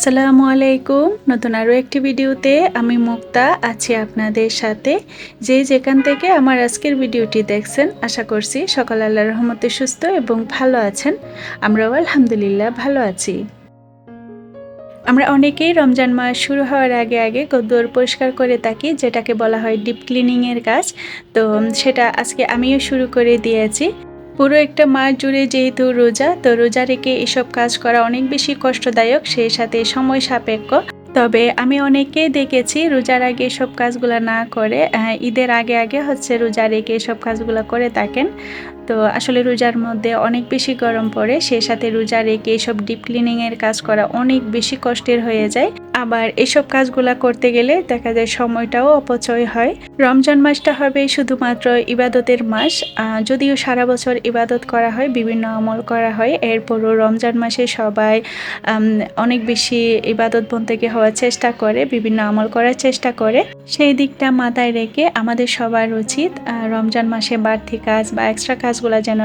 আসসালামু আলাইকুম। নতুন আরও একটি ভিডিওতে আমি মুক্তা আছি আপনাদের সাথে। যে যেখান থেকে আমার আজকের ভিডিওটি দেখছেন, আশা করছি সকাল আল্লাহ রহমতে সুস্থ এবং ভালো আছেন। আমরাও আলহামদুলিল্লাহ ভালো আছি। আমরা অনেকেই রমজান মাস শুরু হওয়ার আগে আগে গদ্দর পরিষ্কার করে থাকি, যেটাকে বলা হয় ডিপ ক্লিনিংয়ের কাজ। তো সেটা আজকে আমিও শুরু করে দিয়েছি। পুরো একটা মাস জুড়ে যেহেতু রোজা, তো রোজা রেখে এসব কাজ করা অনেক বেশি কষ্টদায়ক সেই সাথে সময় সাপেক্ষ। তবে আমি অনেকেই দেখেছি রোজার আগে সব কাজগুলো না করে ঈদের আগে আগে হচ্ছে রোজা রেখে সব কাজগুলো করে থাকেন। তো আসলে রোজার মধ্যে অনেক বেশি গরম পড়ে, সেই সাথে রোজা রেখে এসব ডিপ ক্লিনিংয়ের কাজ করা অনেক বেশি কষ্টের হয়ে যায়। আবার এসব কাজগুলা করতে গেলে দেখা যায় সময়টাও অপচয় হয়। রমজান মাসটা হবে শুধুমাত্র ইবাদতের মাস যদিও সারা বছর ইবাদত করা হয়, বিভিন্ন আমল করা হয়। এরপরও রমজান মাসে সবাই অনেক বেশি ইবাদত বন্তেকে হওয়ার চেষ্টা করে, বিভিন্ন আমল করার চেষ্টা করে। সেই দিকটা মাথায় রেখে আমাদের সবার উচিত রমজান মাসে বাড়তি কাজ বা এক্সট্রা কাজগুলো যেন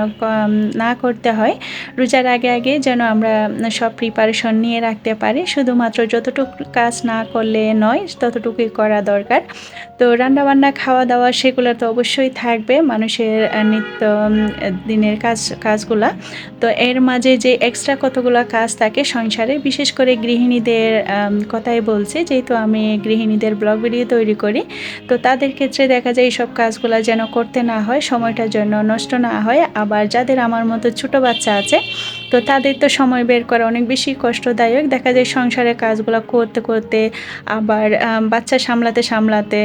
না করতে হয়, রোজার আগে আগে যেন আমরা সব প্রিপারেশন নিয়ে রাখতে পারি। শুধুমাত্র যতটুকু কাজ না করলে নয়, ততটুকুই করা দরকার। তো রান্নাবান্না খাওয়া দাওয়া সেগুলো তো অবশ্যই থাকবে মানুষের নিত্য দিনের কাজ, কাজগুলা। তো এর মাঝে যে এক্সট্রা কতগুলো কাজ থাকে সংসারে, বিশেষ করে গৃহিণীদের কথাই বলছি, যেহেতু আমি গৃহিণীদের ব্লগ ভিডিও তৈরি করি, তো তাদের ক্ষেত্রে দেখা যায় এইসব কাজগুলো যেন করতে না হয় সময়টার জন্য নষ্ট না হয়, আবার যাদের আমার মতো ছোট বাচ্চা আছে, তো তাদের তো সময় বের করা অনেক বেশি কষ্টদায়ক। দেখা যায় সংসারের কাজগুলো করতে করতে আবার বাচ্চা সামলাতে সামলাতে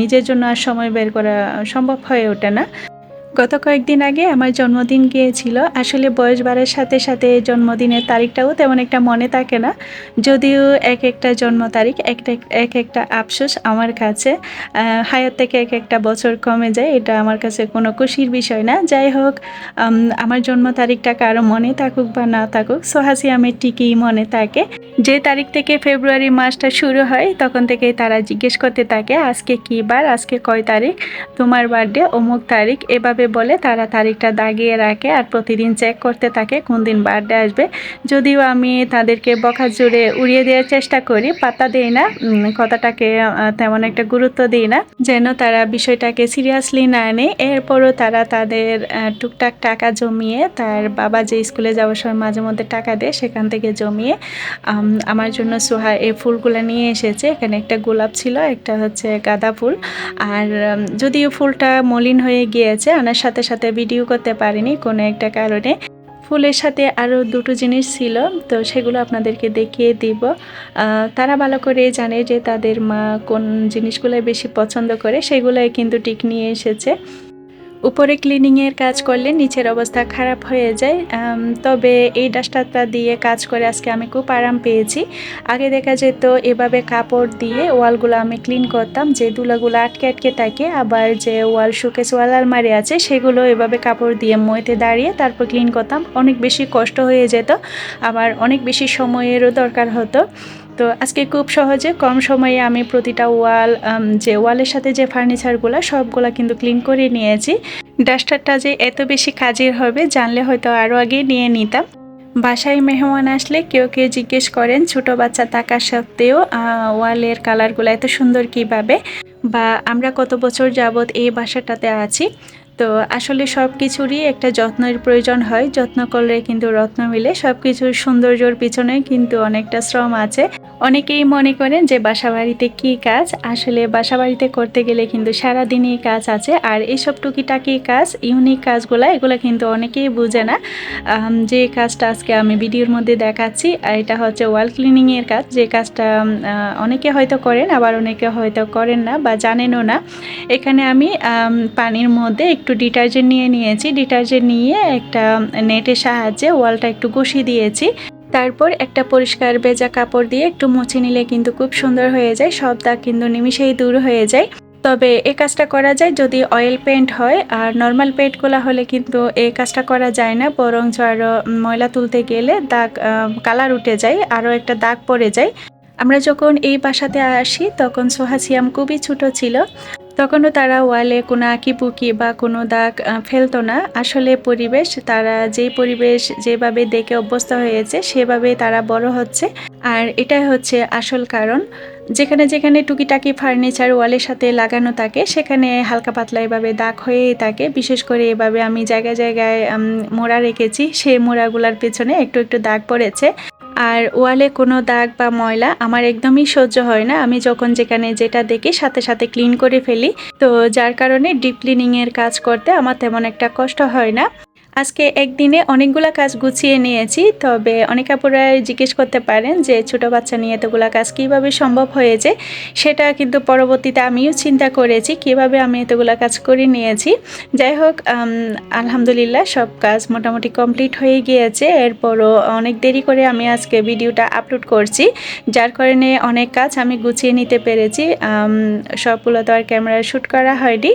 নিজের জন্য আর সময় বের করা সম্ভব হয়ে ওঠে না। গত কয়েকদিন আগে আমার জন্মদিন গিয়েছিল। আসলে বয়স বাড়ার সাথে সাথে জন্মদিনের তারিখটাও তেমন একটা মনে থাকে না। যদিও এক একটা জন্ম তারিখ, এক একটা আফসোস আমার কাছে। হায়াত থেকে এক একটা বছর কমে যায়, এটা আমার কাছে কোনো খুশির বিষয় না। যাই হোক আমার জন্ম তারিখটা কারও মনে থাকুক বা না থাকুক, সোহাসি আমি ঠিকই মনে থাকে। যে তারিখ থেকে ফেব্রুয়ারি মাসটা শুরু হয়, তখন থেকেই তারা জিজ্ঞেস করতে থাকে, আজকে কী বার, আজকে কয় তারিখ, তোমার বার্থডে অমুক তারিখ, এভাবে বলে তারা তারিখটা দাগিয়ে রাখে আর প্রতিদিন চেক করতে থাকে কোন দিন বার্থডে আসবে। যদিও আমি তাদেরকে বকা জুড়ে উড়িয়ে দেওয়ার চেষ্টা করি, পাতা দিই না কথাটাকে তেমন একটা গুরুত্ব দিই না, যেন তারা বিষয়টাকে সিরিয়াসলি না নেয়। এরপরও তারা তাদের টুকটাক টাকা জমিয়ে তার বাবা যে স্কুলে যাওয়ার সময় মাঝে মধ্যে টাকা দেয়, সেখান থেকে জমিয়ে আমার জন্য সোহা এই ফুলগুলো নিয়ে এসেছে। এখানে একটা গোলাপ ছিল, একটা হচ্ছে গাঁদা ফুল। আর যদিও ফুলটা মলিন হয়ে গিয়েছে, আনার সাথে সাথে ভিডিও করতে পারিনি কোনো একটা কারণে। ফুলের সাথে আরও দুটো জিনিস ছিল, তো সেগুলো আপনাদেরকে দেখিয়ে দিব। তারা ভালো করে জানে যে তাদের মা কোন জিনিসগুলো বেশি পছন্দ করে, সেগুলোই কিন্তু টিক নিয়ে এসেছে। উপরে ক্লিনিংয়ের কাজ করলে নিচের অবস্থা খারাপ হয়ে যায়। তবে এই ডাস্টারটা দিয়ে কাজ করে আজকে আমি খুব আরাম পেয়েছি। আগে দেখা যেত এভাবে কাপড় দিয়ে ওয়ালগুলো আমি ক্লিন করতাম, যে দুলাগুলো আটকে আটকে থাকে, আবার যে ওয়াল শুকেস ওয়াল আলমারি আছে, সেগুলো এভাবে কাপড় দিয়ে মইতে দাঁড়িয়ে তারপর ক্লিন করতাম। অনেক বেশি কষ্ট হয়ে যেত, আবার অনেক বেশি সময়েরও দরকার হতো। তো আজকে খুব সহজে কম সময়ে আমি প্রতিটা ওয়াল যে ওয়ালের সাথে যে ফার্নিচারগুলো, সবগুলো কিন্তু ক্লিন করে নিয়েছি। ডাস্টারটা যে এত বেশি কাজের হবে, জানলে হয়তো আরও আগে নিয়ে নিতাম। বাসায় মেহমান আসলে কেউ কেউ জিজ্ঞেস করেন, ছোট বাচ্চা থাকার সত্ত্বেও ওয়ালের কালারগুলো এত সুন্দর কীভাবে? বা, আমরা কত বছর যাবৎ এই বাসাটাতে আছি? তো আসলে সব কিছুরই একটা যত্নের প্রয়োজন হয়। যত্ন করলে কিন্তু রত্ন মিলে। সব কিছুর সৌন্দর্যর পিছনে কিন্তু অনেকটা শ্রম আছে। অনেকেই মনে করেন যে বাসা বাড়িতে কী কাজ? আসলে বাসা বাড়িতে করতে গেলে কিন্তু সারাদিনই কাজ আছে। আর এইসব টুকিটাকি কাজ, ইউনিক কাজগুলো, এগুলো কিন্তু অনেকেই বুঝে না। যে কাজটা আজকে আমি ভিডিওর মধ্যে দেখাচ্ছি আর এটা হচ্ছে ওয়াল ক্লিনিংয়ের কাজ। যে কাজটা অনেকে হয়তো করেন, আবার অনেকে হয়তো করেন না বা জানেনও না। এখানে আমি, পানির মধ্যে একটু ডিটারজেন্ট নিয়ে নিয়েছি। ডিটারজেন্ট নিয়ে একটা নেটের সাহায্যে ওয়ালটা একটু ঘষিয়ে দিয়েছি। তারপর একটা পরিষ্কার ভেজা কাপড় দিয়ে একটু মুছে নিলে কিন্তু খুব সুন্দর হয়ে যায়, সব দাগ কিন্তু নিমিশেই দূর হয়ে যায়। তবে এ কাজটা করা যায় যদি অয়েল পেন্ট হয়, আর নর্মাল পেন্টগুলো হলে কিন্তু এই কাজটা করা যায় না। বরঞ্চ আরও ময়লা তুলতে গেলে দাগ কালার উঠে যায় আরও একটা দাগ পড়ে যায়। আমরা যখন এই বাসাতে আসি, তখন সোহাসিয়াম খুবই ছোটো ছিল। তখনও তারা ওয়ালে কোনো আঁকিপুকি বা কোনো দাগ ফেলতো না। আসলে পরিবেশ, তারা যেই পরিবেশ যেভাবে দেখে অভ্যস্ত হয়েছে সেভাবে তারা বড় হচ্ছে। আর এটাই হচ্ছে আসল কারণ। যেখানে যেখানে টুকিটাকি ফার্নিচার ওয়ালের সাথে লাগানো থাকে, সেখানে হালকা পাতলা এভাবে দাগ হয়েই থাকে। বিশেষ করে এভাবে আমি জায়গায় জায়গায় মোড়া রেখেছি সেই মোড়াগুলার পেছনে একটু একটু দাগ পড়েছে। আর ওয়ালে কোনো দাগ বা ময়লা আমার একদমই সহ্য হয় না। আমি যখন যেখানে যেটা দেখি সাথে সাথে ক্লিন করে ফেলি। তো যার কারণে ডিপ ক্লিনিংয়ের কাজ করতে আমার তেমন একটা কষ্ট হয় না। আজকে একদিনে অনেকগুলা কাজ গুছিয়ে নিয়েছি, তবে অনেক আপুরা জিজ্ঞেস করতে পারেন যে ছোট বাচ্চা নিয়ে এতগুলা কাজ কীভাবে সম্ভব হয়েছে, সেটা কিন্তু পরবর্তীতে আমিও চিন্তা করেছি কীভাবে আমি এতগুলা কাজ করে নিয়েছি। যাই হোক আলহামদুলিল্লাহ সব কাজ মোটামুটি কমপ্লিট হয়ে গিয়েছে। এরপরও অনেক দেরি করে আমি আজকে ভিডিওটা আপলোড করছি, যার কারণে অনেক কাজ আমি গুছিয়ে নিতে পেরেছি। সবগুলো তো আর ক্যামেরা শ্যুট করা হয়নি।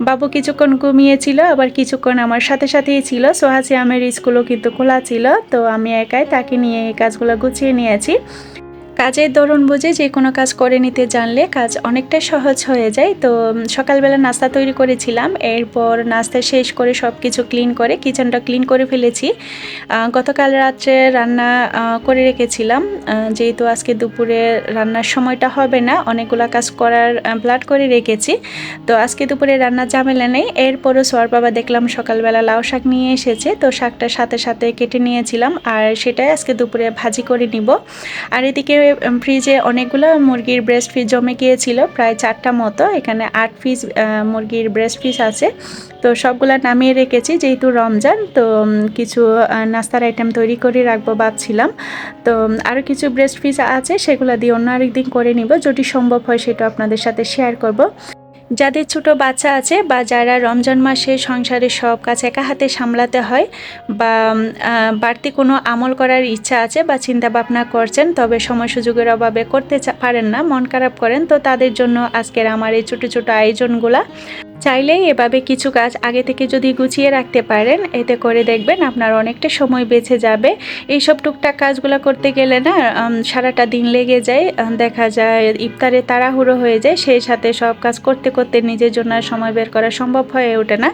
বাবু কিছুক্ষণ ঘুমিয়েছিল, আবার কিছুক্ষণ আমার সাথে সাথেই ছিল। সোহাসি আমের স্কুলও কিন্তু খোলা ছিল, তো আমি একাই তাকে নিয়ে এই কাজগুলো গুছিয়ে নিয়েছি। কাজের দরুন বুঝে যে কোনো কাজ করে নিতে জানলে কাজ অনেকটাই সহজ হয়ে যায়। তো সকালবেলা নাস্তা তৈরি করেছিলাম। এরপর নাস্তা শেষ করে সব কিছু ক্লিন করে কিচেনটা ক্লিন করে ফেলেছি। গতকাল রাত্রে রান্না করে রেখেছিলাম। যেহেতু আজকে দুপুরে রান্নার সময়টা হবে না, অনেকগুলো কাজ করার প্লাট করে রেখেছি। তো, আজকে দুপুরে রান্না ঝামেলা নেই। এরপরও সোয়ার বাবা দেখলাম সকালবেলা লাউ শাক নিয়ে এসেছে। তো শাকটার সাথে সাথে কেটে নিয়েছিলাম। আর সেটাই আজকে দুপুরে ভাজি করে নিব। আর এদিকে ফ্রিজে অনেকগুলো মুরগির ব্রেস্ট পিস জমে গিয়েছিল, প্রায় চারটা মতো। এখানে আট পিস মুরগির ব্রেস্ট পিস আছে। তো সবগুলা নামিয়ে রেখেছি, যেহেতু রমজান, তো কিছু নাস্তার আইটেম তৈরি করে রাখব ভাবছিলাম। তো আরও কিছু ব্রেস্ট পিস আছে, সেগুলো দিয়ে অন্য আরেকদিন করে নিব। যদি সম্ভব হয় সেটা আপনাদের সাথে শেয়ার করব। যাদের ছোট বাচ্চা আছে বা যারা রমজান মাসে সংসারের সব কাজ একা হাতে সামলাতে হয় বা বাড়তি কোনো আমল করার ইচ্ছা আছে বা চিন্তা ভাবনা করছেন, তবে সময় সুযোগের অভাবে করতে পারেন না, মন খারাপ করেন, তো তাদের জন্য আজকের আমার এই ছোটো ছোটো আয়োজনগুলা। চাইলেই এভাবে কিছু কাজ আগে থেকে যদি গুছিয়ে রাখতে পারেন, এতে করে দেখবেন আপনার অনেকটা সময় বেঁচে যাবে। এইসব টুকটাক কাজগুলো করতে গেলে না সারাটা দিন লেগে যায় দেখা যায় ইফতারে তাড়াহুড়ো হয়ে যায়, সেই সাথে সব কাজ করতে করতে নিজের জন্য সময় বের করা সম্ভব হয়ে ওঠে না।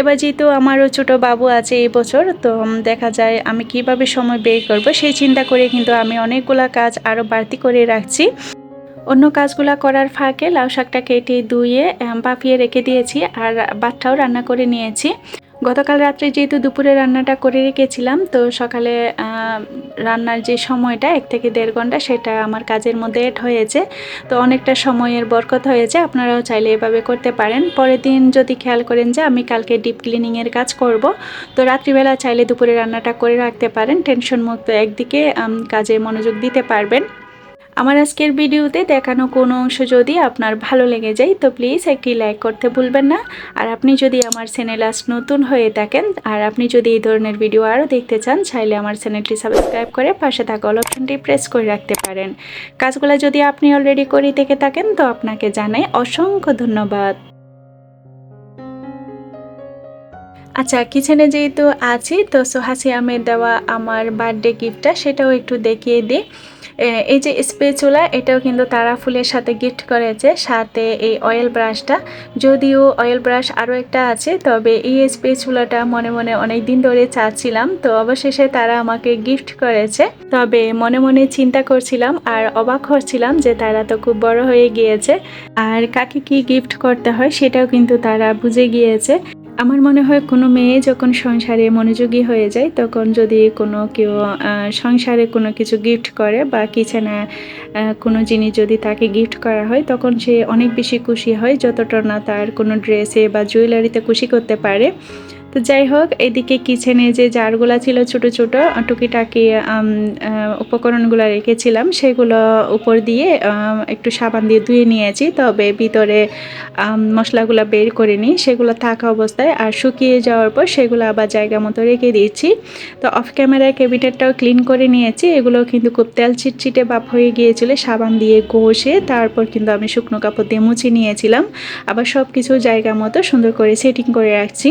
এবার যেহেতু আমারও ছোট বাবু আছে এই বছর, তো দেখা যায় আমি কীভাবে সময় বের করব সেই চিন্তা করে কিন্তু আমি অনেকগুলা কাজ আরও বাড়তি করে রাখছি। অন্য কাজগুলো করার ফাঁকে লাউ শাকটা কেটে ধুয়ে বাফিয়ে রেখে দিয়েছি আর বাচ্চাও রান্না করে নিয়েছি। গতকাল রাত্রে যেহেতু দুপুরে রান্নাটা করে রেখেছিলাম, তো সকালে রান্নার যে সময়টা, এক থেকে দেড় ঘণ্টা, সেটা আমার কাজের মধ্যে এড হয়েছে। তো অনেকটা সময়ের বরকত হয়েছে, আপনারাও চাইলে এভাবে করতে পারেন। পরের দিন যদি খেয়াল করেন যে আমি কালকে ডিপ ক্লিনিংয়ের কাজ করব, তো রাত্রিবেলা চাইলে দুপুরে রান্নাটা করে রাখতে পারেন। টেনশন মুক্ত একদিকে কাজে মনোযোগ দিতে পারবেন। আমার আজকের ভিডিওতে দেখানো কোনো অংশ যদি আপনার ভালো লেগে যায়, তো প্লিজ একটি লাইক করতে ভুলবেন না। আর আপনি যদি আমার চ্যানেল আজ নতুন হয়ে থাকেন, আর আপনি যদি এই ধরনের ভিডিও আরও দেখতে চান, চাইলে আমার চ্যানেলটি সাবস্ক্রাইব করে পাশে থাকা অপশনটি প্রেস করে রাখতে পারেন। কাজগুলো যদি আপনি অলরেডি করে থেকে থাকেন, তো আপনাকে জানাই অসংখ্য ধন্যবাদ। আচ্ছা কিচেনে যেহেতু আছি, তো সোহাসি আমের দেওয়া আমার বার্থডে গিফটটা সেটাও একটু দেখিয়ে দিই। এই যে স্পেচুলা, এটাও কিন্তু তারা ফুলের সাথে গিফট করেছে। সাথে এই অয়েল ব্রাশটা যদিও অয়েল ব্রাশ আরও একটা আছে, তবে এই স্পেচুলাটা মনে মনে অনেক দিন ধরে চাচ্ছিলাম, তো অবশেষে তারা আমাকে গিফট করেছে। তবে মনে মনে চিন্তা করছিলাম আর অবাক হচ্ছিলাম যে তারা তো খুব বড় হয়ে গিয়েছে। আর কাকে কি গিফট করতে হয় সেটাও কিন্তু তারা বুঝে গিয়েছে। আমার মনে হয় কোনো মেয়ে যখন সংসারে মনোযোগী হয়ে যায়, তখন যদি কোনো কেউ সংসারে কোনো কিছু গিফট করে বা কিচেনে কোনো জিনিস যদি তাকে গিফট করা হয়, তখন সে অনেক বেশি খুশি হয়, যতটা না তার কোনো ড্রেসে বা জুয়েলারিতে খুশি করতে পারে। তো যাই হোক, এদিকে কিচেনে যে জারগুলো ছিল ছোট ছোট, টুকিটাকি উপকরণগুলো রেখেছিলাম, সেগুলো উপর দিয়ে একটু সাবান দিয়ে ধুয়ে নিয়েছি। তবে ভিতরে মশলাগুলো বের করে নিই, সেগুলো থাকা অবস্থায় আর শুকিয়ে যাওয়ার পর সেগুলো আবার জায়গা মতো রেখে দিয়েছি। তো অফ ক্যামেরায় ক্যাবিনেটটাও ক্লিন করে নিয়েছি এগুলো কিন্তু খুব তেল চিটচিটে বাপ হয়ে গিয়েছিল, সাবান দিয়ে ঘষে তারপর কিন্তু আমি শুকনো কাপড় দিয়ে মুছে নিয়েছিলাম। আবার সব কিছু জায়গা মতো সুন্দর করে সেটিং করে রাখছি।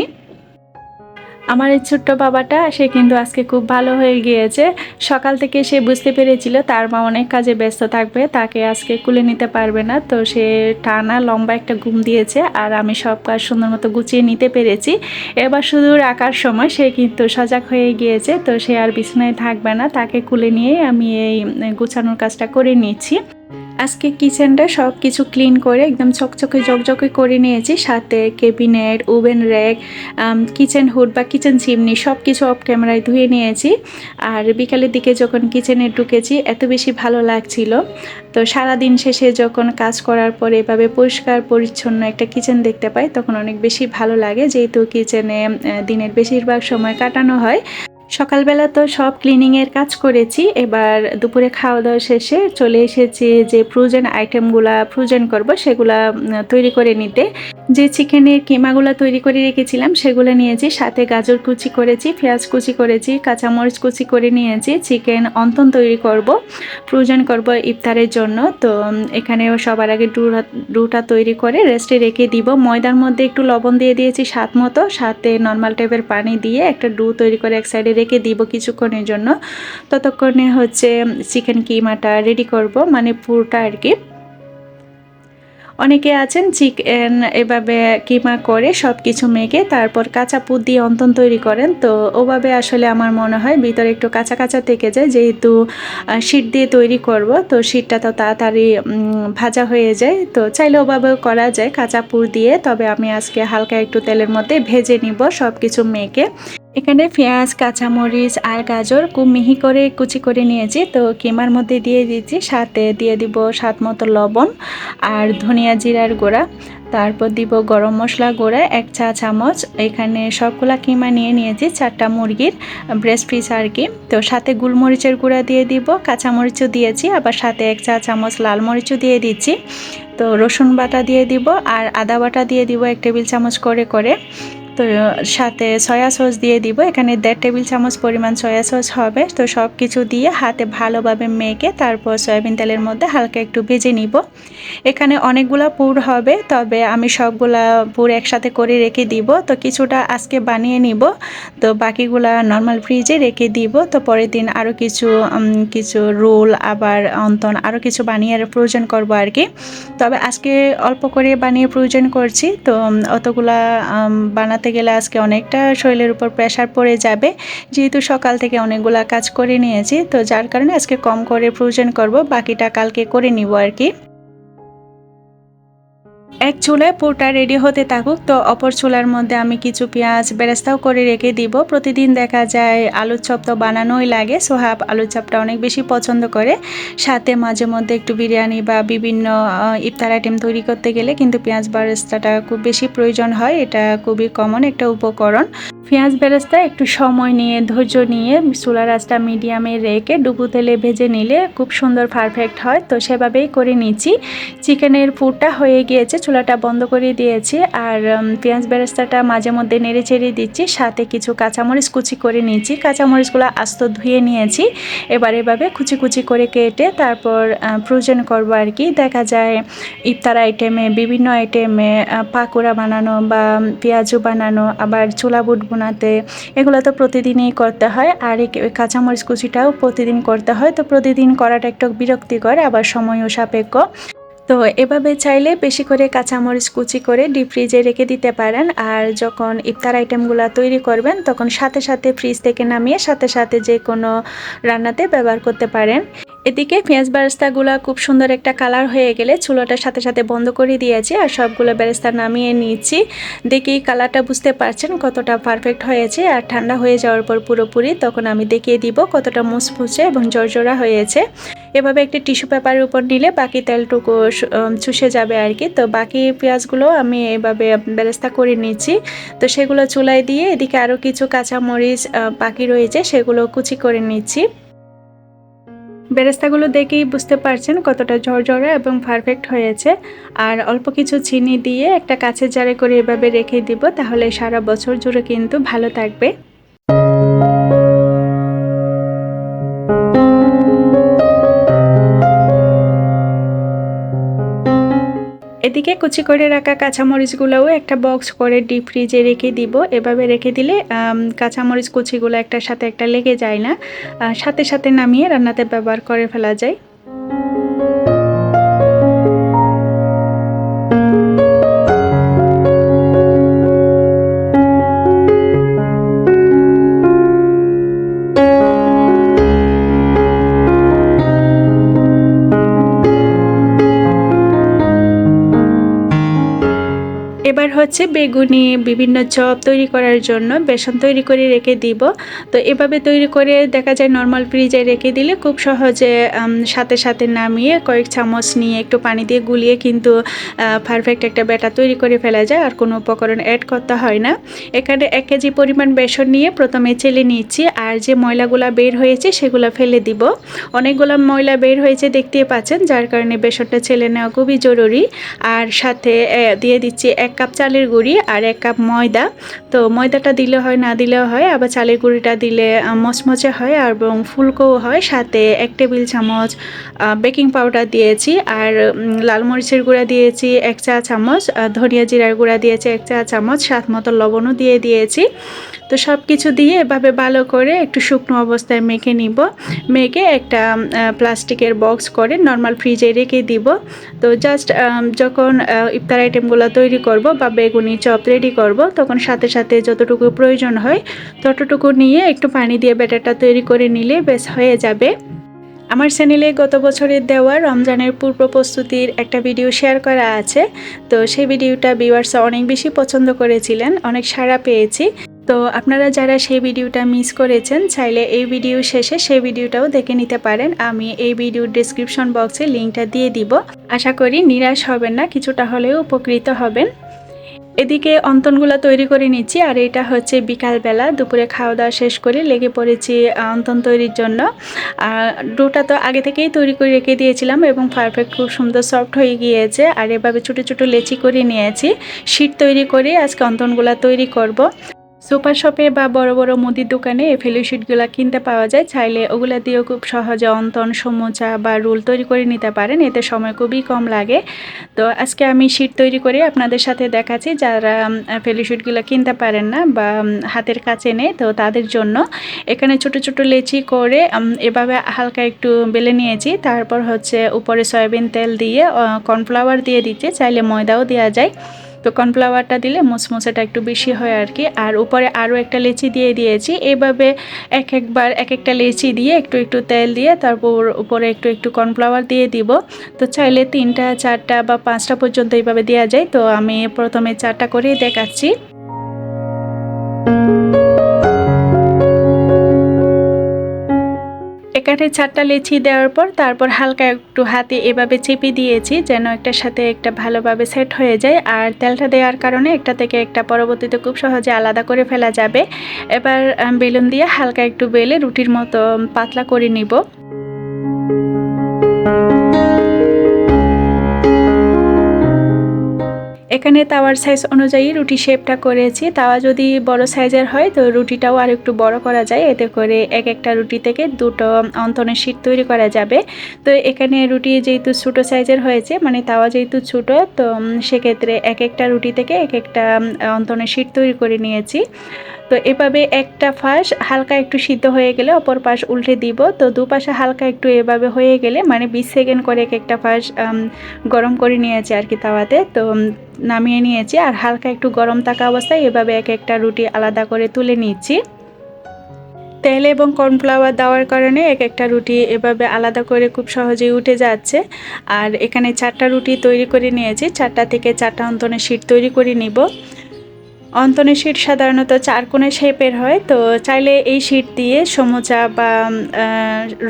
আমার এই ছোট্ট বাবাটা, সে কিন্তু আজকে খুব ভালো হয়ে গিয়েছে। সকাল থেকে সে বুঝতে পেরেছিল তার মা অনেক কাজে ব্যস্ত থাকবে, তাকে আজকে কুলে নিতে পারবে না। তো সে টানা লম্বা একটা ঘুম দিয়েছে আর আমি সব কাজ সুন্দর মতো গুছিয়ে নিতে পেরেছি। এবার শুধু রাখার সময় সে কিন্তু সজাগ হয়ে গিয়েছে, তো সে আর বিছানায় থাকবে না। তাকে কুলে নিয়ে আমি এই গুছানোর কাজটা করে নিয়েছি আজকে কিচেনটা সব কিছু ক্লিন করে একদম চকচকে জকজকে করে নিয়েছি। সাথে cabinet oven rack kitchen hood বা কিচেন চিমনি সব কিছু অফ ক্যামেরায় ধুয়ে নিয়েছি। আর বিকালের দিকে যখন কিচেনে ঢুকেছি, এত বেশি ভালো লাগছিল। তো সারা দিন শেষে যখন কাজ করার পরে এভাবে পরিষ্কার পরিচ্ছন্ন একটা কিচেন দেখতে পাই, তখন অনেক বেশি ভালো লাগে। যেহেতু কিচেনে দিনের বেশিরভাগ সময় কাটানো হয়। সকালবেলা তো সব ক্লিনিংয়ের কাজ করেছি। এবার দুপুরে খাওয়া দাওয়া শেষে চলে এসেছি যে ফ্রোজেন আইটেমগুলা ফ্রোজেন করব, সেগুলা তৈরি করে নিতে। যে চিকেনের কিমাগুলো তৈরি করে রেখেছিলাম, সেগুলো নিয়েছি। সাথে গাজর কুচি করেছি, পেঁয়াজ কুচি করেছি, কাঁচামরিচ কুচি করে নিয়েছি। চিকেন অন্তন তৈরি করব, ফ্রোজেন করব ইফতারের জন্য। তো এখানেও সবার আগে ডুটা ডুটা তৈরি করে রেস্টে রেখে দিব। ময়দার মধ্যে একটু লবণ দিয়ে দিয়েছি স্বাদ মতো। সাথে নর্মাল টাইপের পানি দিয়ে একটা ডু তৈরি করে এক সাইডে রেখে দিব কিছুক্ষণের জন্য। ততক্ষণে হচ্ছে চিকেন কিমাটা রেডি করব মানে পুরোটা আর কি। অনেকে আছেন চিকেন এভাবে কিমা করে সব কিছু মেখে তারপর কাঁচা পুত দিয়ে অন্তন তৈরি করেন। তো ওভাবে আসলে আমার মনে হয় ভিতরে একটু কাঁচা কাঁচা থেকে যায়, যেহেতু শীত দিয়ে তৈরি করব, তো শীতটা তো তাড়াতাড়ি ভাজা হয়ে যায়। তো চাইলে ওভাবেও করা যায় কাঁচা পুর দিয়ে, তবে আমি আজকে হালকা একটু তেলের মধ্যে ভেজে নিব সব কিছু মেখে। এখানে পেঁয়াজ, কাঁচামরিচ আর গাজর খুব মিহি করে কুচি করে নিয়েছি। তো কিমার মধ্যে দিয়ে দিচ্ছি, সাথে দিয়ে দিব স্বাদ মতো লবণ আর ধনিয়া জিরার গোড়া। তারপর দিব গরম মশলা গুঁড়া, এক চা চামচ। এখানে সবগুলা কিমা নিয়ে নিয়েছি, চারটা মুরগির ব্রেস্ট পিস আর কি। তো সাথে গুলমরিচের গুঁড়া দিয়ে দিব, কাঁচামরিচও দিয়েছি, আবার সাথে এক চা চামচ লাল মরিচও দিয়ে দিচ্ছি। তো রসুন বাটা দিয়ে দিব আর আদা বাটা দিয়ে দিব এক টেবিল চামচ করে করে। তো সাথে সয়া সস দিয়ে দিব। এখানে দেড় টেবিল চামচ পরিমাণ সয়া সস হবে। তো সব কিছু দিয়ে হাতে ভালোভাবে মেখে তারপর সয়াবিন তেলের মধ্যে হালকা একটু ভেজে নিব। এখানে অনেকগুলো পুর হবে, তবে আমি সবগুলা পুর একসাথে করে রেখে দিব। তো কিছুটা আজকে বানিয়ে নিব। তো বাকিগুলা নর্মাল ফ্রিজে রেখে দিব। তো পরের দিন আরও কিছু কিছু রোল, আবার অন্তন আরও কিছু বানিয়ে প্রয়োজন করব আর কি। তবে আজকে অল্প করে বানিয়ে প্রয়োজন করছি। তো অতগুলা বানাতে গেলে আজকে অনেকটা শরীরের উপর প্রেশার পড়ে যাবে। যেহেতু সকাল থেকে অনেকগুলা কাজ করে নিয়েছি, তো যার কারণে আজকে কম করে প্রয়োজন করব, বাকিটা কালকে করে নিব আর কি। এক চুলায় পুরটা রেডি হতে থাকুক, তো অপর চুলার মধ্যে আমি কিছু পেঁয়াজ বেরেস্তাও করে রেখে দিব। প্রতিদিন দেখা যায় আলুর চপ তো বানানোই লাগে সোহাব আলুর চপটা অনেক বেশি পছন্দ করে। সাথে মাঝে মধ্যে একটু বিরিয়ানি বা বিভিন্ন ইফতার আইটেম তৈরি করতে গেলে কিন্তু পেঁয়াজ বেরেস্তাটা খুব বেশি প্রয়োজন হয়, এটা খুবই কমন একটা উপকরণ। পেঁয়াজ বেরেস্তা একটু সময় নিয়ে, ধৈর্য নিয়ে চুলা রাস্তা মিডিয়ামে রেখে ডুবু তেলে ভেজে নিলে খুব সুন্দর পারফেক্ট হয়, তো সেভাবেই করে নিচ্ছি। চিকেনের পুরটা হয়ে গিয়েছে চুলাটা বন্ধ করে দিয়েছি আর পেঁয়াজ বেরেস্তাটা মাঝে মধ্যে নেড়ে চেড়ে দিচ্ছি। সাথে কিছু কাঁচামরিচ কুচি করে নিয়েছি। কাঁচামরিচগুলো আস্ত ধুয়ে নিয়েছি। এবার এভাবে কুচি কুচি করে কেটে তারপর প্রয়োজন করব আর কি। দেখা যায় ইফতার আইটেমে, বিভিন্ন আইটেমে পাকোড়া বানানো বা পেঁয়াজু বানানো, আবার চুলা বুট বোনাতে, এগুলো তো প্রতিদিনই করতে হয়। আর কাঁচামরিচ কুচিটাও প্রতিদিন করতে হয়। তো প্রতিদিন করাটা একটু বিরক্তিকর, আবার সময়ও সাপেক্ষ। তো এভাবে চাইলে বেশি করে কাঁচামরিচ কুচি করে ডিপ ফ্রিজে রেখে দিতে পারেন। আর যখন ইফতার আইটেমগুলো তৈরি করবেন, তখন সাথে সাথে ফ্রিজ থেকে নামিয়ে সাথে সাথে যে কোনো রান্নাতে ব্যবহার করতে পারেন। এদিকে পেঁয়াজ বেরেস্তাগুলো খুব সুন্দর একটা কালার হয়ে গেলে চুলোটার সাথে সাথে বন্ধ করে দিয়েছি আর সবগুলো বেরেস্তা নামিয়ে নিয়েছি দেখি কালারটা বুঝতে পারছেন কতটা পারফেক্ট হয়েছে আর ঠান্ডা হয়ে যাওয়ার পর পুরোপুরি তখন আমি দেখিয়ে দিব কতটা মুচমুচে এবং জর্জরা হয়েছে। এভাবে একটি টিস্যু পেপারের উপর নিলে বাকি তেলটুকু চুষে যাবে আর কি। তো বাকি পেঁয়াজগুলো আমি এভাবে বেরেস্তা করে নিচ্ছি। তো সেগুলো চুলায় দিয়ে এদিকে আরও কিছু কাঁচামরিচ বাকি রয়েছে সেগুলো কুচি করে নিচ্ছি। বেরেস্তাগুলো দেখেই বুঝতে পারছেন কতটা ঝরঝরে এবং পারফেক্ট হয়েছে। আর অল্প কিছু চিনি দিয়ে একটা কাছের জারে করে এভাবে রেখে দিব, তাহলে সারা বছর জুড়ে কিন্তু ভালো থাকবে। এদিকে কুচি করে রাখা কাঁচামরিচগুলোও একটা বক্স করে ডিপ ফ্রিজে রেখে দিব। এভাবে রেখে দিলে কাঁচামরিচ কুচিগুলো একটার সাথে একটা লেগে যায় না। সাথে সাথে নামিয়ে রান্নাতে ব্যবহার করে ফেলা যায়। হচ্ছে বেগুনি, বিভিন্ন চপ তৈরি করার জন্য বেসন তৈরি করে রেখে দিব। তো এভাবে তৈরি করে দেখা যায় নর্মাল ফ্রিজে রেখে দিলে খুব সহজে সাথে সাথে নামিয়ে কয়েক চামচ নিয়ে একটু পানি দিয়ে গুলিয়ে কিন্তু পারফেক্ট একটা ব্যাটার তৈরি করে ফেলা যায়। আর কোনো উপকরণ অ্যাড করতে হয় না। এখানে এক কেজি পরিমাণ বেসন নিয়ে প্রথমে চেলে নিচ্ছি। আর যে ময়লাগুলা বের হয়েছে সেগুলো ফেলে দিব। অনেকগুলো ময়লা বের হয়েছে দেখতে পাচ্ছেন, যার কারণে বেসনটা ছেলে নেওয়া খুবই জরুরি। আর সাথে দিয়ে দিচ্ছি এক কাপ চালের গুঁড়ি আর এক কাপ ময়দা। তো ময়দাটা দিলে হয়, না দিলেও হয়, আবার চালের গুঁড়িটা দিলে মচমচে হয় আর এবং ফুলকোও হয়। সাথে এক টেবিল চামচ বেকিং পাউডার দিয়েছি আর লাল মরিচের গুঁড়া দিয়েছি এক চা চামচ ধনিয়া জিরার গুঁড়া দিয়েছি এক চা চামচ স্বাদ মতো লবণও দিয়ে দিয়েছি। তো সব কিছু দিয়ে এভাবে ভালো করে একটু শুকনো অবস্থায় মেখে নিব। মেখে একটা প্লাস্টিকের বক্স করে নর্মাল ফ্রিজে রেখে দিব। তো জাস্ট যখন ইফতার আইটেমগুলো তৈরি করব বা বেগুনি চপ রেডি করব, তখন সাথে সাথে যতটুকু প্রয়োজন হয় ততটুকু নিয়ে একটু পানি দিয়ে ব্যাটারটা তৈরি করে নিলে বেশ হয়ে যাবে। আমার চ্যানেলে গত বছরের দেওয়া রমজানের পূর্ব প্রস্তুতির একটা ভিডিও শেয়ার করা আছে। তো সেই ভিডিওটা ভিউয়ার্স অনেক বেশি পছন্দ করেছিলেন, অনেক সাড়া পেয়েছি। তো আপনারা যারা সেই ভিডিওটা মিস করেছেন, চাইলে এই ভিডিও শেষে সেই ভিডিওটাও দেখে নিতে পারেন। আমি এই ভিডিওর ডিসক্রিপশন বক্সে লিঙ্কটা দিয়ে দিব। আশা করি নিরাশ হবেন না, কিছুটা হলেও উপকৃত হবেন। এদিকে অন্তনগুলো তৈরি করে নিচ্ছি, আর এটা হচ্ছে বিকালবেলা, দুপুরে খাওয়া দাওয়া শেষ করে লেগে পড়েছি অন্তন তৈরির জন্য। আর ডোটা তো আগে থেকেই তৈরি করে রেখে দিয়েছিলাম এবং পারফেক্ট খুব সুন্দর সফট হয়ে গিয়েছে, আর এভাবে ছোটো ছোটো লেচি করে নিয়েছি। শীট তৈরি করে আজকে অন্তনগুলো তৈরি করব। সুপার শপে বা বড় বড় মুদির দোকানে এই ফেলোশিটগুলো কিনতে পাওয়া যায়। চাইলে ওগুলো দিয়েও খুব সহজে অন্তন, সমোচা বা রোল তৈরি করে নিতে পারেন। এতে সময় খুবই কম লাগে। তো আজকে আমি শীট তৈরি করে আপনাদের সাথে দেখাচ্ছি যারা ফেলোশিটগুলো কিনতে পারেন না বা হাতের কাছে নেই, তো তাদের জন্য। এখানে ছোট ছোট লেচি করে এভাবে হালকা একটু বেলে নিয়েছি। তারপর হচ্ছে উপরে সয়াবিন তেল দিয়ে কর্নফ্লাওয়ার দিয়ে দিচ্ছি। চাইলে ময়দাও দেওয়া যায়। তো কর্নফ্লাওয়ারটা দিলে মুচমুচেটা একটু বেশি হয় আর কি। আর উপরে আরও একটা লেচি দিয়ে দিয়েছি। এভাবে এক একবার এক একটা লেচি দিয়ে একটু একটু তেল দিয়ে তারপর উপরে একটু একটু কর্নফ্লাওয়ার দিয়ে দিব। তো চাইলে তিনটা, চারটা বা পাঁচটা পর্যন্ত এইভাবে দেওয়া যায়। তো আমি প্রথমে চারটা করেই দেখাচ্ছি। এখানে চারটা লেচি দেওয়ার পর তারপর হালকা একটু হাতে এভাবে চেপে দিয়েছি যেন একটার সাথে একটা ভালোভাবে সেট হয়ে যায়। আর তেলটা দেওয়ার কারণে একটা থেকে একটা পরবর্তীতে খুব সহজে আলাদা করে ফেলা যাবে। এবার বেলুন দিয়ে হালকা একটু বেলে রুটির মতো পাতলা করে নিব। এখানে তাওয়ার সাইজ অনুযায়ী রুটি শেপটা করেছি। তাওয়া যদি বড় সাইজের হয়, তো রুটিটাও আর একটু বড় করা যায়। এতে করে এক একটা রুটি থেকে দুটো অন্তনের শীট তৈরি করা যাবে। তো এখানে রুটি যেহেতু ছোটো সাইজের হয়েছে মানে তাওয়া যেহেতু ছোটো, তো সেক্ষেত্রে এক একটা রুটি থেকে এক একটা অন্তনের শীট তৈরি করে নিয়েছি। তো এভাবে একটা ফাঁস হালকা একটু সিদ্ধ হয়ে গেলে অপর পাশ উল্টে দিব। তো দুপাশে হালকা একটু এভাবে হয়ে গেলে মানে বিশ সেকেন্ড করে এক একটা ফাঁস গরম করে নিয়েছি আর কি তাওয়াতে। তো নামিয়ে নিয়েছি আর হালকা একটু গরম থাকা অবস্থায় এভাবে এক একটা রুটি আলাদা করে তুলে নিচ্ছি। তেল এবং কর্নফ্লাওয়ার দেওয়ার কারণে এক একটা রুটি এভাবে আলাদা করে খুব সহজেই উঠে যাচ্ছে। আর এখানে চারটা রুটি তৈরি করে নিয়েছি। চারটা থেকে চারটা অন্তনের শীট তৈরি করে নিব। অন্তনের শীট সাধারণত চার কোণে শেপের হয়, তো চাইলে এই শীট দিয়ে সমোচা বা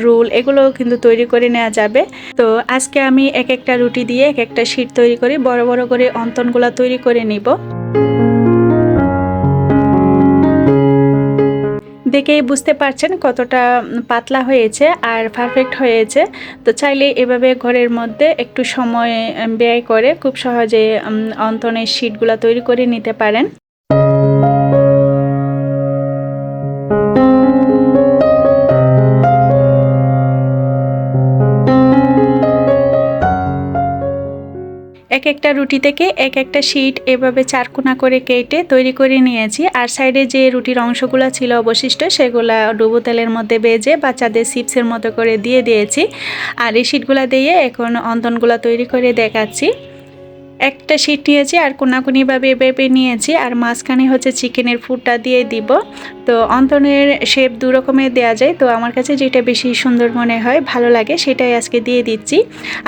রোল এগুলো কিন্তু তৈরি করে নেওয়া যাবে। তো আজকে আমি এক একটা রুটি দিয়ে এক একটা শীট তৈরি করি, বড় বড় করে অন্তনগুলা তৈরি করে নিব। দেখেই বুঝতে পারছেন কতটা পাতলা হয়েছে আর পারফেক্ট হয়েছে। তো চাইলে এভাবে ঘরের মধ্যে একটু সময় ব্যয় করে খুব সহজে অন্তনের শীটগুলো তৈরি করে নিতে পারেন। এক একটা রুটি থেকে এক একটা শিট এভাবে চারকোনা করে কেটে তৈরি করে নিয়েছি। আর সাইডে যে রুটির অংশগুলো ছিল অবশিষ্ট, সেগুলা ডুবো তেলের মধ্যে বেজে বাচ্চাদের চিপসের মতো করে দিয়ে দিয়েছি। আর এই শিটগুলো দিয়ে এখন অন্তনগুলো তৈরি করে দেখাচ্ছি। একটা শিট নিয়েছি আর কোনাকুনিভাবে এভাবে নিয়েছি। আর মাঝখানে হচ্ছে চিকেনের ফুডটা দিয়ে দিব। তো অন্তনের শেপ দু রকমের দেওয়া যায়। তো আমার কাছে যেটা বেশি সুন্দর মনে হয়, ভালো লাগে, সেটাই আজকে দিয়ে দিচ্ছি।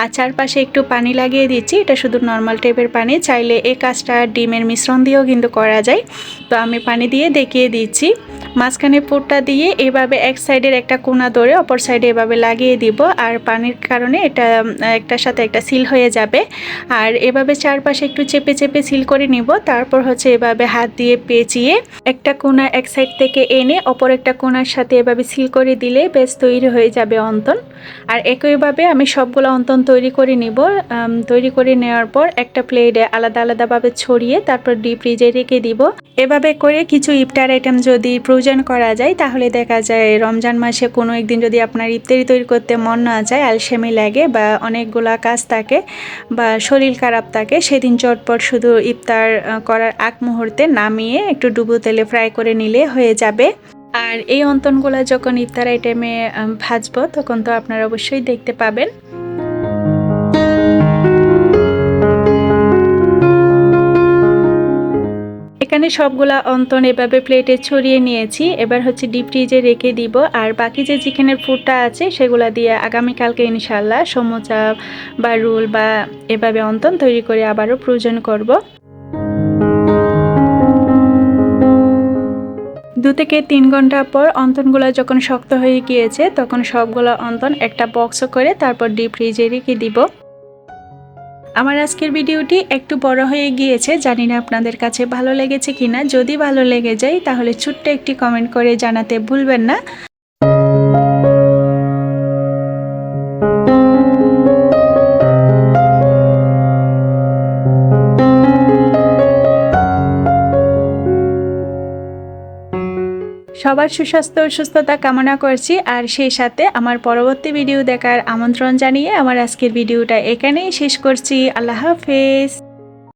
আর চারপাশে একটু পানি লাগিয়ে দিচ্ছি, এটা শুধু নর্মাল টাইপের পানি, চাইলে এই কাজটা ডিমের মিশ্রণ দিয়েও কিন্তু করা যায়। তো আমি পানি দিয়ে দেখিয়ে দিচ্ছি। মাঝখানে পুরটা দিয়ে এভাবে এক সাইডের একটা কোনা ধরে অপর সাইডে এভাবে লাগিয়ে দিব, আর পানির কারণে এটা, একটার সাথে একটা সিল হয়ে যাবে। আর এভাবে চারপাশে একটু চেপে চেপে সিল করে নিব, তারপর হচ্ছে এভাবে হাত দিয়ে পেঁচিয়ে একটা কোনা এক সাইড থেকে এনে অপর একটা কোনার সাথে এভাবে সিল করে দিলে বেশ তৈরি হয়ে যাবে অন্তন। আর একইভাবে আমি সবগুলো অন্তন তৈরি করে নিব। তৈরি করে নেওয়ার পর একটা প্লেটে আলাদা আলাদাভাবে ছড়িয়ে তারপর ডিপ ফ্রিজে রেখে দিব। এভাবে করে কিছু ইফতার আইটেম যদি প্রয়োজন করা যায়, তাহলে দেখা যায় রমজান মাসে কোনো একদিন যদি আপনার ইফতারি তৈরি করতে মন না যায়, আলসেমি লাগে বা অনেকগুলা কাজ থাকে বা শরীর খারাপ থাকে, সেদিন চটপট শুধু ইফতার করার আগ মুহূর্তে নামিয়ে একটু ডুবো তেলে ফ্রাই করে নিলে হয়ে যাবে। আর এই অন্তনগুলো যখন ইফতার আইটেমে ভাজবো, তখন তো আপনারা অবশ্যই দেখতে পাবেন। এখানে সবগুলা অন্তন এভাবে প্লেটে ছড়িয়ে নিয়েছি। এবার হচ্ছে ডিপ ফ্রিজে রেখে দিব। আর বাকি যে চিকেনের ফুডটা আছে, সেগুলা দিয়ে আগামীকালকে ইনশাল্লাহ সমোচা বা রোল বা এভাবে অন্তন তৈরি করে আবারও প্রয়োজন করব। দু থেকে তিন ঘণ্টা পর অন্তনগুলো যখন শক্ত হয়ে গিয়েছে, তখন সবগুলো অন্তন একটা বক্স করে তারপর ডিপ ফ্রিজে রেখে দিব। আমার আজকের ভিডিওটি একটু বড় হয়ে গিয়েছে, জানি না আপনাদের কাছে ভালো লেগেছে কিনা। যদি ভালো লেগে যায়, তাহলে ছোট্ট একটি কমেন্ট করে জানাতে ভুলবেন না। সবার সুস্বাস্থ্য ও সুস্থতা কামনা করছি। আর সেই সাথে আমার পরবর্তী ভিডিও দেখার আমন্ত্রণ জানিয়ে আমার আজকের ভিডিওটা এখানেই শেষ করছি। আল্লাহ হাফেজ।